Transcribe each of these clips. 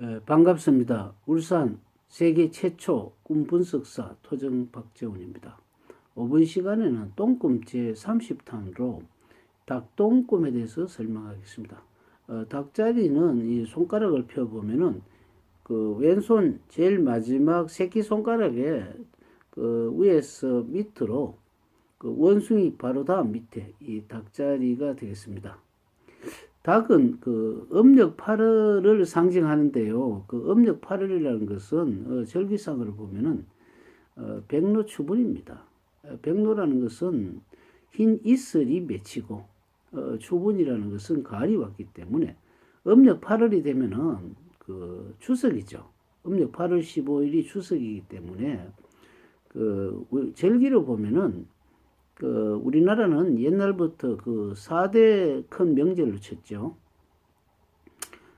에, 반갑습니다. 울산 세계 최초 꿈 분석사 토정 박재훈입니다. 5분 시간에는 똥꿈 제 30탄으로 닭똥꿈에 대해서 설명하겠습니다. 어, 닭자리는 이 손가락을 펴보면은 그 왼손 제일 마지막 새끼 손가락에 그 위에서 밑으로 그 원숭이 바로 다음 밑에 이 닭자리가 되겠습니다. 닭은 그 음력 8월을 상징하는데요. 그 음력 8월이라는 것은 어, 절기상으로 보면은 어, 백로 추분입니다. 어, 백로라는 것은 흰 이슬이 맺히고 어, 추분이라는 것은 가을이 왔기 때문에 음력 8월이 되면은 그 추석이죠. 음력 8월 15일이 추석이기 때문에 그 우- 절기로 보면은 그 우리나라는 옛날부터 그 4대 큰 명절을 쳤죠.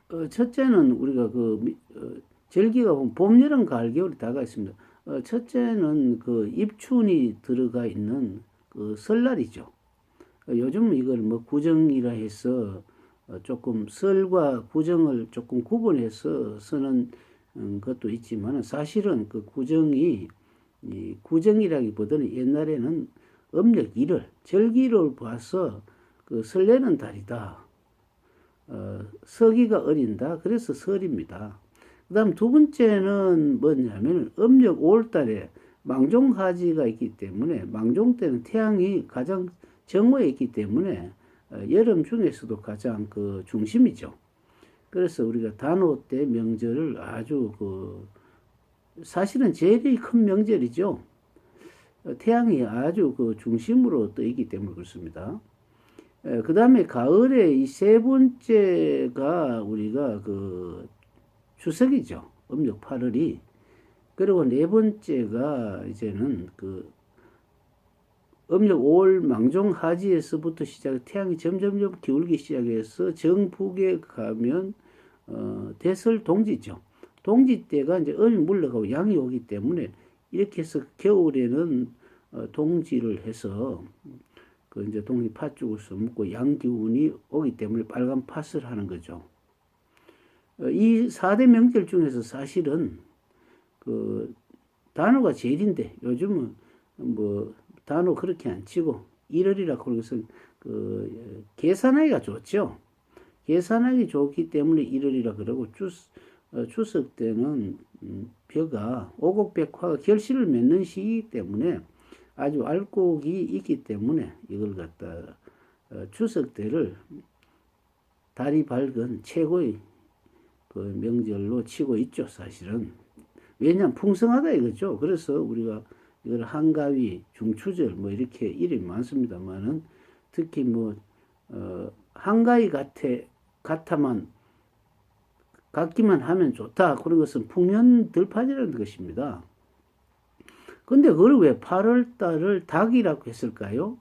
어, 첫째는 우리가 그 미- 어, 절기가 보면 봄, 여름, 가을, 겨울이 다가 있습니다. 어, 첫째는 그 입춘이 들어가 있는 그 설날이죠. 어, 요즘 이걸 뭐 구정이라 해서 어, 조금 설과 구정을 조금 구분해서 쓰는 음, 것도 있지만 사실은 그 구정이 이 구정이라기보다는 옛날에는 음력 1월 절기를 봐서 그 설레는 달이다. 어, 서기가 어린다. 그래서 설입니다. 그 다음 두 번째는 뭐냐면 음력 5월달에 망종하지가 있기 때문에 망종 때는 태양이 가장 정오에 있기 때문에 어, 여름 중에서도 가장 그 중심이죠. 그래서 우리가 단오 때 명절을 아주 그 사실은 제일 큰 명절이죠. 어, 태양이 아주 그 중심으로 떠 있기 때문에 그렇습니다. 그 다음에 가을에 이 세 번째가 우리가 그 추석이죠. 음력 8월이. 그리고 네 번째가 이제는 그 음력 5월 망종 하지에서부터 시작 태양이 점점점 기울기 시작해서 정북에 가면 어, 대설 동지죠. 동지 때가 이제 음이 물러가고 양이 오기 때문에 이렇게 해서 겨울에는 어, 동지를 해서 그 이제 동이 팥죽을 써먹고 양기운이 오기 때문에 빨간 팥을 하는 거죠. 어, 이 4대 명절 중에서 사실은 그 단어가 제일인데 요즘은 뭐 단어 그렇게 안 치고 1월이라 그러고서 그 계산하기가 좋죠. 계산하기 좋기 때문에 1월이라 그러고 주, 어, 추석 때는 음, 벼가 오곡백화가 결실을 맺는 시기 때문에 아주 알곡이 있기 때문에 이걸 갖다 어, 추석 때를 달이 밝은 최고의 그 명절로 치고 있죠 사실은. 왜냐하면 풍성하다 이거죠. 그래서 우리가 이걸 한가위 중추절 뭐 이렇게 이름이 많습니다만은 특히 뭐 어, 한가위 같아 같아만 같기만 하면 좋다 그런 것은 풍년 들판이라는 것입니다. 근데 그걸 왜 8월 달을 닭이라고 했을까요?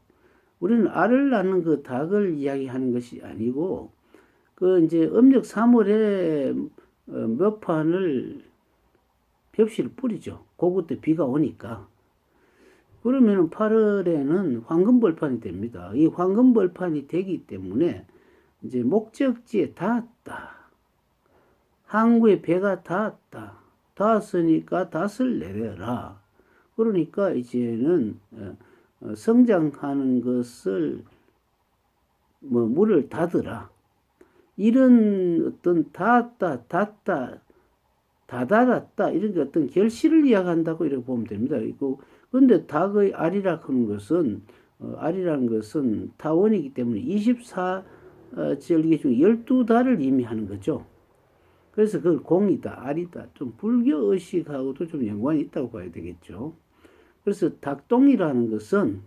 우리는 알을 낳는 그 닭을 이야기하는 것이 아니고 그 이제 음력 3월에 어, 몇 판을 벽시를 뿌리죠. 그때 비가 오니까. 그러면은 8월에는 황금벌판이 됩니다. 이 황금벌판이 되기 때문에 이제 목적지에 닿았다. 항구에 배가 닿았다. 닿았으니까 닷을 내려라. 그러니까 이제는 어, 어, 성장하는 것을 뭐 물을 닫으라. 이런 어떤 닿았다, 닿다, 다다랐다 이런 게 어떤 결실을 이야기한다고 이렇게 보면 됩니다. 이거 근데 닭의 알이라 하는 것은 어, 알이라는 것은 타원이기 때문에 24 어, 절기 중 12달을 의미하는 거죠. 그래서 그걸 공이다, 알이다. 좀 불교 의식하고도 좀 연관이 있다고 봐야 되겠죠. 그래서 닭똥이라는 것은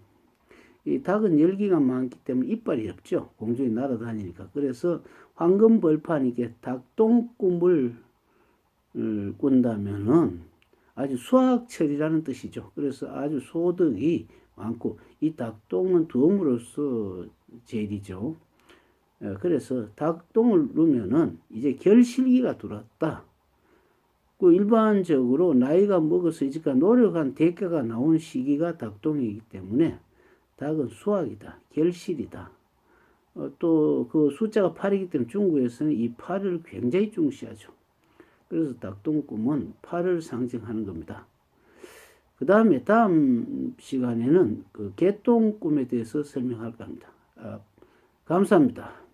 이 닭은 열기가 많기 때문에 이빨이 없죠. 공중에 날아다니니까. 그래서 황금벌판이게 닭똥꿈을 을 꾼다면은 아주 수학철이라는 뜻이죠. 그래서 아주 소득이 많고 이 닭똥은 덤으로써 제일이죠. 어, 그래서 닭똥을 넣으면은 이제 결실기가 들어왔다. 그 일반적으로 나이가 먹어서 이제까 노력한 대가가 나온 시기가 닭똥이기 때문에 닭은 수학이다, 결실이다. 어, 또그 숫자가 8이기 때문에 중국에서는 이 8을 굉장히 중시하죠. 그래서 닭똥꿈은 팔을 상징하는 겁니다. 그 다음에 다음 시간에는 그 개똥꿈에 대해서 설명할까 합니다. 아, 감사합니다.